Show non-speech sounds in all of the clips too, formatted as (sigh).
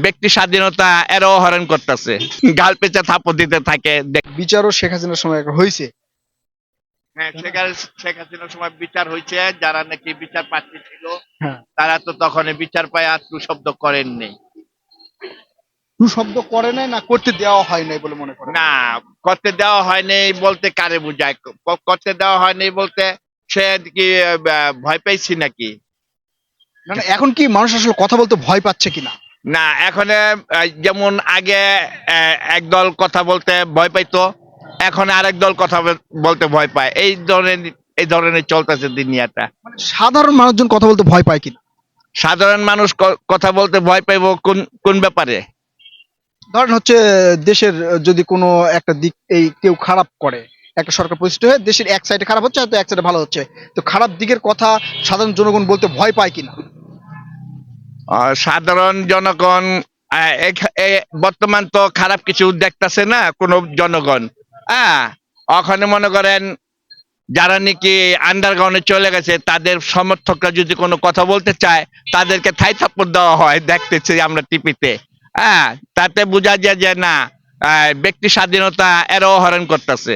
ব্যক্তি স্বাধীনতা এরাও হরণ করতেছে। গাল পেঁচা থাপড় দিতে থাকে বিচারও শেখ হাসিনার সময় হয়েছে হ্যাঁ শেখ হাসি- হাসিনার সময় বিচার হয়েছে যারা নাকি বিচার ছিল হ্যাঁ। তারা তো তখন বিচার পায় আর শব্দ করে নাই না করতে দেওয়া হয় নাই বলে মনে করেন? না করতে দেওয়া হয়নি বলতে কারে বুঝায়? করতে দেওয়া হয়নি বলতে সে কি ভয় পাইছি নাকি? মানে এখন কি মানুষ আসলে কথা বলতে ভয় পাচ্ছে কিনা? না এখন যেমন আগে একদল কথা বলতে ভয় পাইতো এখন আরেক দল কথা বলতে ভয় পায়। এই ধরনের এই ধরনের চলতেছে দুনিয়াটা। মানে সাধারণ মানুষজন কথা বলতে ভয় পায় কিনা? সাধারণ মানুষ কথা বলতে ভয় পাইব কোন কোন ব্যাপারে? ধরেন হচ্ছে দেশের যদি কোনো একটা দিক এই কেউ খারাপ করে একটা সরকার প্রতিষ্ঠিত হয়ে দেশের এক সাইডে খারাপ হচ্ছে হয়তো এক সাইডে ভালো হচ্ছে তো খারাপ দিকের কথা সাধারণ জনগণ বলতে ভয় পায় কিনা? সাধারণ জনগণ বর্তমান তো খারাপ কিছু দেখতেছে না কোনো জনগণ। হ্যাঁ ওখানে মনে করেন যারা নাকি আন্ডারগ্রাউন্ডে চলে গেছে, তাদের সমর্থকরা যদি কোনো কথা বলতে চায়, তাদেরকে থাই থাপ্পড় দেওয়া হয় দেখতেছি আমরা টিভিতে। হ্যাঁ তাতে বোঝা যায় যে না ব্যক্তি স্বাধীনতা এরাও হরণ করতেছে।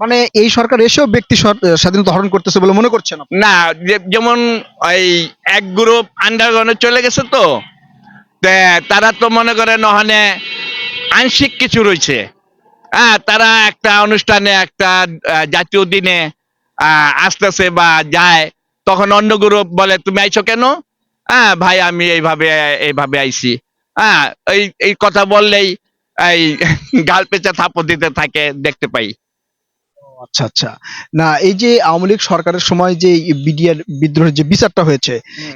মানে এই সরকার এসেও ব্যক্তি স্বা- স্বাধীনতা হরণ করতেছে বলে মনে আপনি? না যেমন ওই এক গ্রুপ আন্ডারগ্রাউন্ডে চলে গেছে তো তারা তো মনে করেন ওখানে আংশিক কিছু রয়েছে। হ্যাঁ তারা একটা অনুষ্ঠানে, একটা জাতীয় দিনে আসতেছে বা যায়, তখন অন্য গ্রুপ বলে, তুমি আইছো কেন? হ্যাঁ ভাই, আমি এইভাবে এইভাবে আইছি। হ্যাঁ এই এই কথা বললেই এই গাল পেঁচা থাপড় দিতে থাকে, দেখতে পাই। আচ্ছা আচ্ছা। না এই যে আওয়ামী লীগ সরকারের সময় যে বিডিআর বিদ্রোহের যে বিচারটা হয়েছে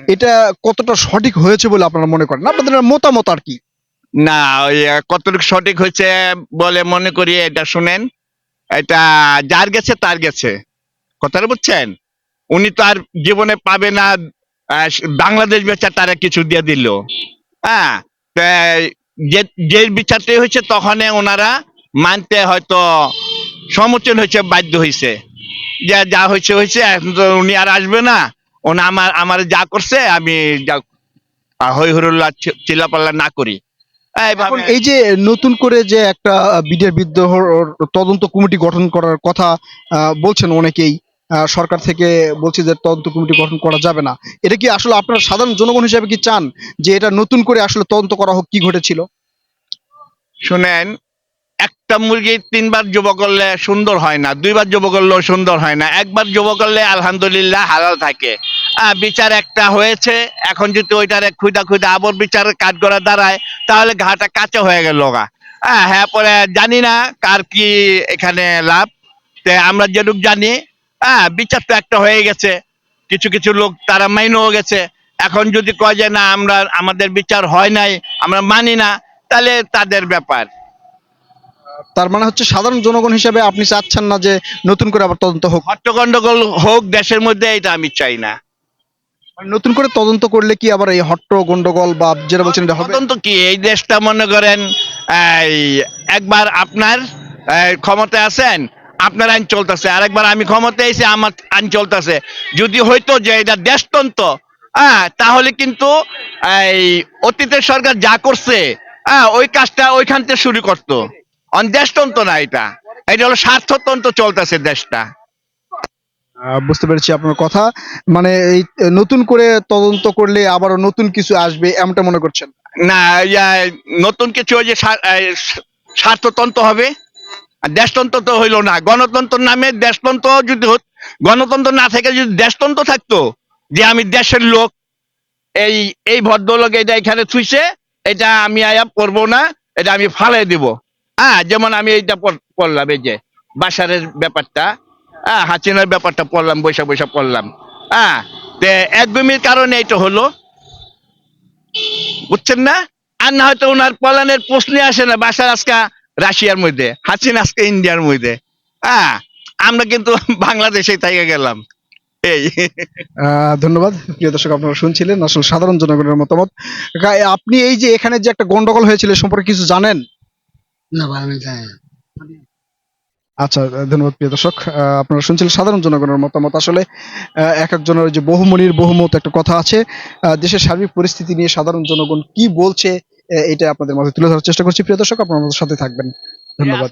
এটা কতটা সঠিক হয়েছে বলে আপনারা মনে করেন? আপনাদের মতামত আর কি? না কতটুকু সঠিক হয়েছে বলে মনে করি এটা শুনেন। এটা যার গেছে তার গেছে। কথাটা বুঝছেন? উনি তো আর জীবনে পাবে না বাংলাদেশ বেচা তারা কিছু দিয়ে দিল। হ্যাঁ যে যে বিচারটাই হয়েছে তখন ওনারা মানতে হয়তো সমর্থন হয়েছে বাধ্য হয়েছে। যে যা হয়েছে হয়েছে এখন তো উনি আর আসবে না। ওনা আমার আমার যা করছে আমি যা হই হরুল্লাহ চিল্লাপাল্লা না করি। এখন এই যে নতুন করে যে একটা বিডিআর বিদ্রোহ তদন্ত কমিটি গঠন করার কথা আহ, বলছেন অনেকেই সরকার থেকে বলছে যে তদন্ত কমিটি গঠন করা যাবে না। এটা কি আসলে আপনারা সাধারণ জনগণ হিসেবে কি চান যে এটা নতুন করে আসলে তদন্ত করা হোক কি ঘটেছিল? শুনেন একটা মুরগি তিনবার জব করলে সুন্দর হয় না, দুইবার জব করলেও সুন্দর হয় না, একবার জব করলে আলহামদুলিল্লাহ হালাল থাকে। বিচার একটা হয়েছে, এখন যদি ওইটারে খুদা খুদা আবার বিচার কাজ করা দাঁড়ায়, তাহলে ঘাটা কাঁচা হয়ে গেল গা। হ্যাঁ পরে জানি না কার কি এখানে লাভ। তে আমরা যেটুক জানি হ্যাঁ বিচার তো একটা হয়ে গেছে। কিছু কিছু লোক তারা মাইনেও গেছে। এখন যদি কয় যে না, আমরা, আমাদের বিচার হয় নাই, আমরা মানি না, তাহলে তাদের ব্যাপার। তার মানে হচ্ছে সাধারণ জনগণ হিসেবে আপনি চাচ্ছেন না যে নতুন করে আবার তদন্ত হোক? হট্টগন্ডগোল হোক দেশের মধ্যে এটা আমি চাই না। মানে নতুন করে তদন্ত করলে কি আবার এই হট্ট গন্ডগোল বা যেটা বলছেন এটা হবে? তদন্ত কি? এই দেশটা মনে করেন এই একবার আপনার এই, ক্ষমতায় আছেন আপনার আইন চলতেছে। আরেকবার আমি ক্ষমতায় এসে আমার আইন চলতেছে। যদি হইতো যে এটা দেশতন্ত্র হ্যাঁ তাহলে কিন্তু এই অতীতের সরকার যা করছে হ্যাঁ ওই কাজটা ওইখান থেকে শুরু করতো। দেশতন্ত্র না এটা। এটা হলো স্বার্থতন্ত্র চলতেছে দেশটা। বুঝতে পেরেছি আপনার কথা। মানে এই নতুন করে তদন্ত করলে আবারও নতুন কিছু আসবে এমনটা মনে করছেন? না ইয়া, নতুন কিছু যে স্বার্থতন্ত্র হবে। আর দেশতন্ত্র তো হইল না। গণতন্ত্র নামে দেশতন্ত্র যদি গণতন্ত্র না থেকে যদি দেশতন্ত্র থাকতো যে আমি দেশের লোক এই এই ভদ্রলোক এটা এখানে থুইছে এটা আমি আয়া পড়ব না এটা আমি ফালাই দিব। হ্যাঁ যেমন আমি এইটা পড়লাম এই যে বাসারের ব্যাপারটা হ্যাঁ হাসিনার ব্যাপারটা পড়লাম বৈশা বৈশা পড়লাম হ্যাঁ তে একদমই কারণে এটা হলো, বুঝছেন না? আর না হয়তো ওনার পলানের প্রশ্নে আসে না, বাসার আজকে রাশিয়ার মধ্যে, হাসিন আজকে ইন্ডিয়ার মধ্যে হ্যাঁ আমরা কিন্তু (laughs) বাংলাদেশে থেকে গেলাম, এই। ধন্যবাদ, প্রিয় দর্শক, আপনারা শুনছিলেন আসলে সাধারণ জনগণের মতামত। আপনি এই যে এখানে যে একটা গন্ডগোল হয়েছিল সম্পর্কে কিছু জানেন? আচ্ছা ধন্যবাদ প্রিয় দর্শক। আহ, আপনারা শুনছিলেন সাধারণ জনগণের মতামত। আসলে আহ, এক একজনের যে বহুমনির বহুমত একটা কথা আছে। আহ, দেশের সার্বিক পরিস্থিতি নিয়ে সাধারণ জনগণ কি বলছে আহ, এটা আপনাদের মাঝে তুলে ধরার চেষ্টা করছি। প্রিয় দর্শক আপনার আমাদের সাথে থাকবেন। ধন্যবাদ।